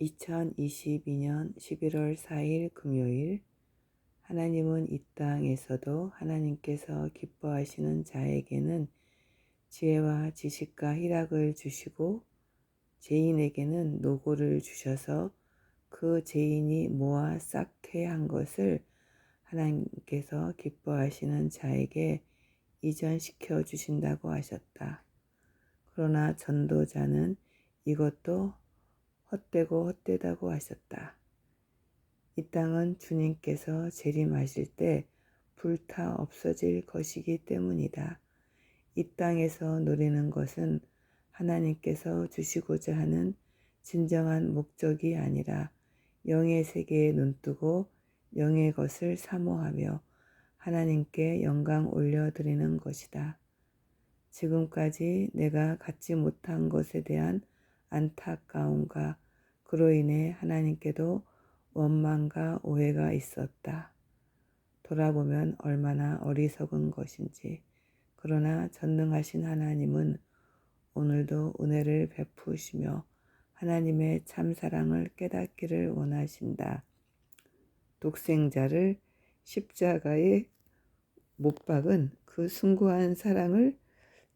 2022년 11월 4일 금요일 하나님은 이 땅에서도 하나님께서 기뻐하시는 자에게는 지혜와 지식과 희락을 주시고 죄인에게는 노고를 주셔서 그 죄인이 모아 싹퇴한 것을 하나님께서 기뻐하시는 자에게 이전시켜 주신다고 하셨다. 그러나 전도자는 이것도 헛되고 헛되다고 하셨다. 이 땅은 주님께서 재림하실 때 불타 없어질 것이기 때문이다. 이 땅에서 노리는 것은 하나님께서 주시고자 하는 진정한 목적이 아니라 영의 세계에 눈뜨고 영의 것을 사모하며 하나님께 영광 올려드리는 것이다. 지금까지 내가 갖지 못한 것에 대한 안타까움과 그로 인해 하나님께도 원망과 오해가 있었다. 돌아보면 얼마나 어리석은 것인지. 그러나 전능하신 하나님은 오늘도 은혜를 베푸시며 하나님의 참사랑을 깨닫기를 원하신다. 독생자를 십자가에 못 박은 그 숭고한 사랑을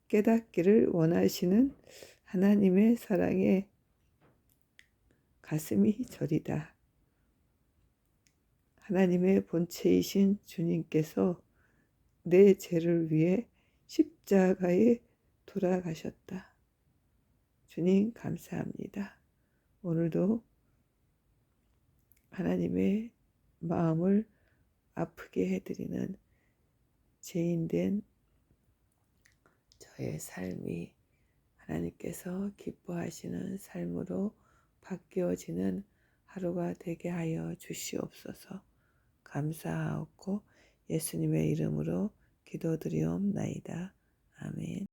깨닫기를 원하시는 하나님의 사랑에 가슴이 저리다. 하나님의 본체이신 주님께서 내 죄를 위해 십자가에 돌아가셨다. 주님 감사합니다. 오늘도 하나님의 마음을 아프게 해드리는 죄인된 저의 삶이 하나님께서 기뻐하시는 삶으로 바뀌어지는 하루가 되게 하여 주시옵소서 감사하고 예수님의 이름으로 기도드리옵나이다. 아멘.